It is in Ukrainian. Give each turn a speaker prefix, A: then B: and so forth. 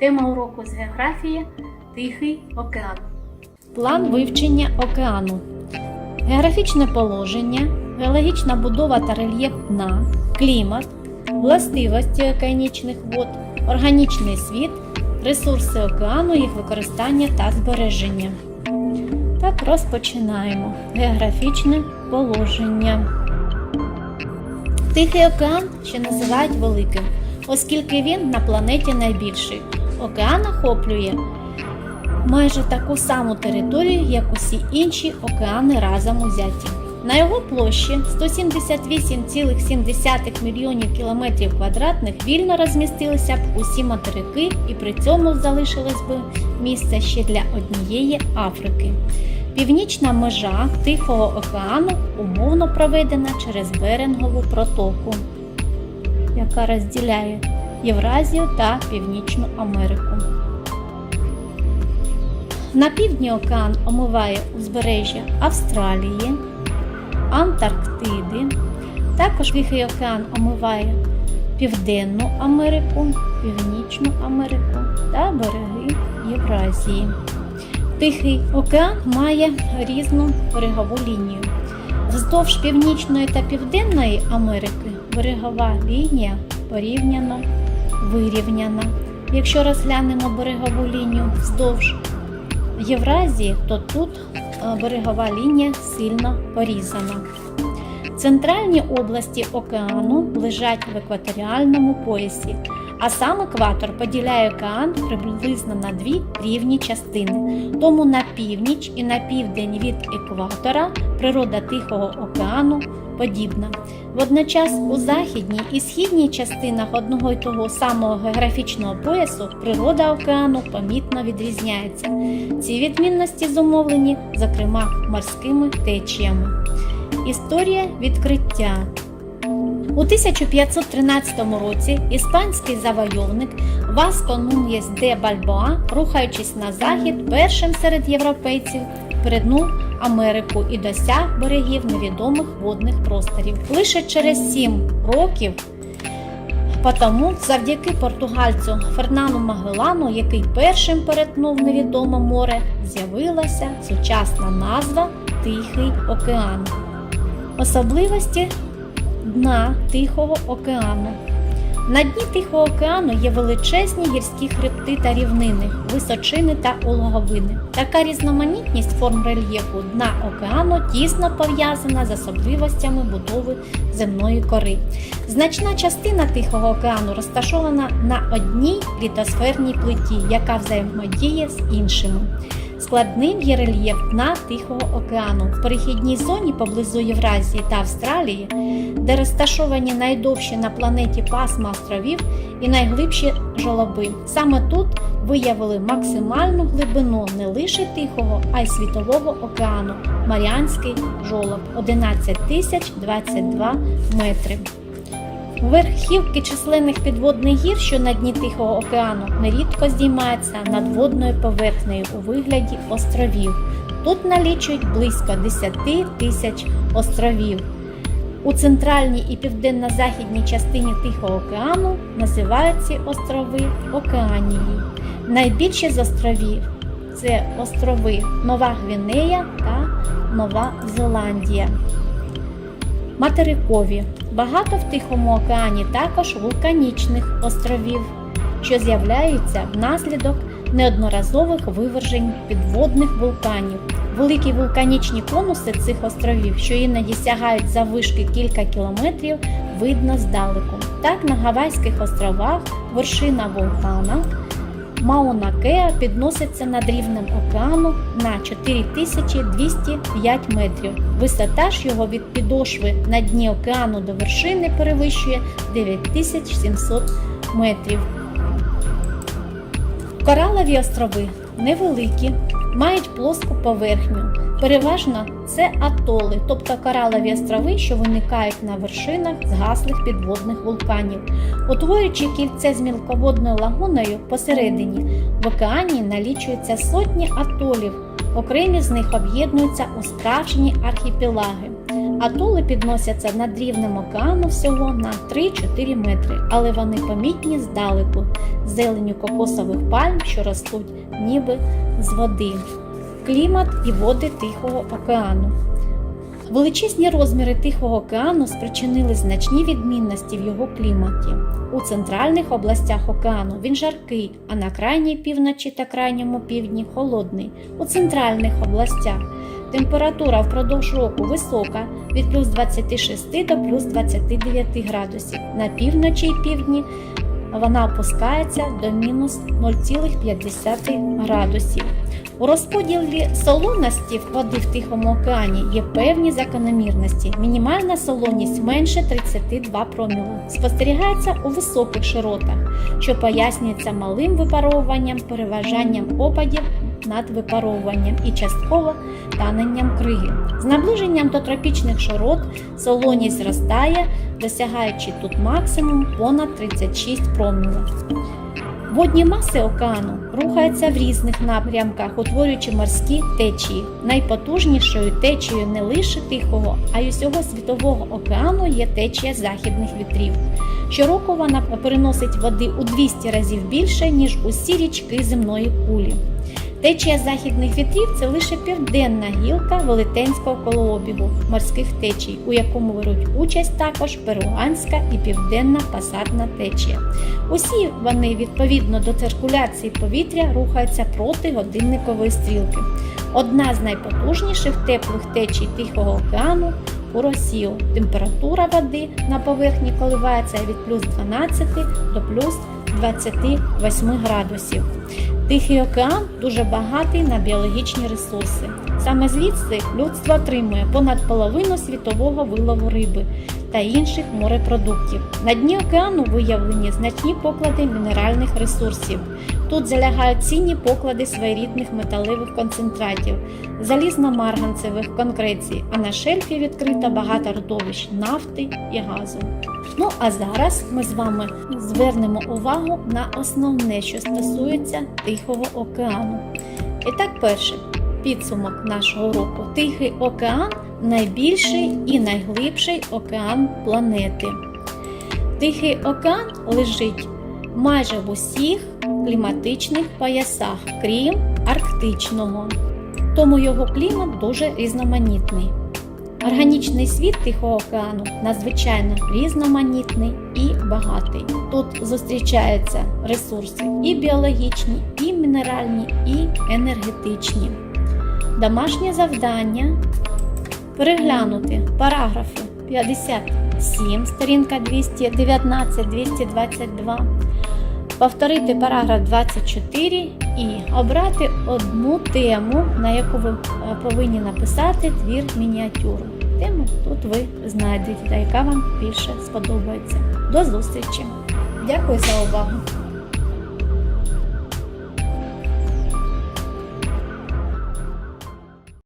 A: Тема уроку з географії Тихий океан.
B: План вивчення океану. Географічне положення, геологічна будова та рельєф дна, клімат, властивості океанічних вод, органічний світ, ресурси океану, їх використання та збереження. Так, розпочинаємо. Географічне положення. Тихий океан ще називають великим, оскільки він на планеті найбільший. Океан охоплює майже таку саму територію, як усі інші океани разом узяті. На його площі 178,7 мільйонів кілометрів квадратних вільно розмістилися б усі материки, і при цьому залишилось би місце ще для однієї Африки. Північна межа Тихого океану умовно проведена через Берингову протоку, яка розділяє Євразію та Північну Америку. На півдні океан омиває узбережжя Австралії, Антарктиди. Також Тихий океан омиває Південну Америку, Північну Америку та береги Євразії. Тихий океан має різну берегову лінію. Вздовж Північної та Південної Америки берегова лінія порівняно вирівняна. Якщо розглянемо берегову лінію вздовж Євразії, то тут е, берегова лінія сильно порізана. Центральні області океану лежать в екваторіальному поясі, а сам екватор поділяє океан приблизно на дві рівні частини. Тому на північ і на південь від екватора природа Тихого океану подібна. Водночас у західній і східній частинах одного й того самого географічного поясу природа океану помітно відрізняється. Ці відмінності зумовлені, зокрема, морськими течіями. Історія відкриття. У 1513 році іспанський завойовник Васко Нуньєс де Бальбоа, рухаючись на захід, першим серед європейців перетнув Америку і досяг берегів невідомих водних просторів. Лише через сім років Потому, завдяки португальцю Фернану Магеллану, який першим перетнув невідоме море, з'явилася сучасна назва Тихий океан. Особливості дна Тихого океану. На дні Тихого океану є величезні гірські хребти та рівнини, височини та улоговини. Така різноманітність форм рельєфу дна океану тісно пов'язана з особливостями будови земної кори. Значна частина Тихого океану розташована на одній літосферній плиті, яка взаємодіє з іншими. Складним є рельєф дна Тихого океану в перехідній зоні поблизу Євразії та Австралії, де розташовані найдовші на планеті пасма островів і найглибші жолоби. Саме тут виявили максимальну глибину не лише Тихого, а й Світового океану Маріанський жолоб 11 тисяч 22 метри. Верхівки численних підводних гір, що на дні Тихого океану, нерідко здіймаються над водною поверхнею у вигляді островів. Тут налічують близько 10 тисяч островів. У центральній і південно-західній частині Тихого океану називають ці острови Океанією. Найбільші з островів це острови Нова Гвінея та Нова Зеландія. Материкові. Багато в Тихому океані також вулканічних островів, що з'являються внаслідок неодноразових вивержень підводних вулканів. Великі вулканічні конуси цих островів, що іноді сягають заввишки кілька кілометрів, видно здалеку. Так на Гавайських островах вершина вулкана Мауна Кеа підноситься над рівнем океану на 4205 метрів. Висота ж його від підошви на дні океану до вершини перевищує 9700 метрів. Коралові острови невеликі, мають плоску поверхню. Переважно це атоли, тобто коралові острови, що виникають на вершинах згаслих підводних вулканів, утворюючи кільце з мілководною лагуною посередині. В океані налічується сотні атолів, окремі з них об'єднуються у справжні архіпелаги. Атоли підносяться над рівнем океану всього на 3-4 метри, але вони помітні здалеку, зеленю кокосових пальм, що ростуть ніби з води. Клімат і води Тихого океану. Величезні розміри Тихого океану спричинили значні відмінності в його кліматі. У центральних областях океану він жаркий, а на крайній півночі та крайньому півдні холодний. У центральних областях температура впродовж року висока від плюс 26 до плюс 29 градусів. На півночі і півдні вона опускається до мінус 0,5 градусів. У розподілі солоності води в Тихому океані є певні закономірності. Мінімальна солоність менше 32 промілу. Спостерігається у високих широтах, що пояснюється малим випаровуванням, переважанням опадів над випаровуванням і частково таненням криги. З наближенням до тропічних широт солоність зростає, досягаючи тут максимум понад 36 промілів. Водні маси океану рухаються в різних напрямках, утворюючи морські течії. Найпотужнішою течією не лише Тихого, а й усього світового океану є течія західних вітрів. Щороку вона переносить води у 200 разів більше, ніж усі річки земної кулі. Течія західних вітрів це лише південна гілка велетенського колообігу морських течій, у якому беруть участь також перуанська і південна пасатна течія. Усі вони відповідно до циркуляції повітря рухаються проти годинникової стрілки. Одна з найпотужніших теплих течій Тихого океану у Росію. Температура води на поверхні коливається від плюс 12 до плюс 28 градусів. Тихий океан дуже багатий на біологічні ресурси. Саме звідси людство отримує понад половину світового вилову риби та інших морепродуктів. На дні океану виявлені значні поклади мінеральних ресурсів. Тут залягають цінні поклади своєрідних металевих концентратів, залізно-марганцевих конкрецій, а на шельфі відкрито багато родовищ нафти і газу. Ну а зараз ми з вами звернемо увагу на основне, що стосується Тихого океану. І так, перше, підсумок нашого року. Тихий океан найбільший і найглибший океан планети. Тихий океан лежить майже в усіх кліматичних поясах, крім Арктичного. Тому його клімат дуже різноманітний. Органічний світ Тихого океану надзвичайно різноманітний і багатий. Тут зустрічаються ресурси і біологічні, і мінеральні, і енергетичні. Домашнє завдання переглянути параграфи 57, сторінка 219-222, повторити параграф 24 і обрати одну тему, на яку ви е, повинні написати твір мініатюру. Тему тут ви знайдете, яка вам більше сподобається. До зустрічі! Дякую за увагу!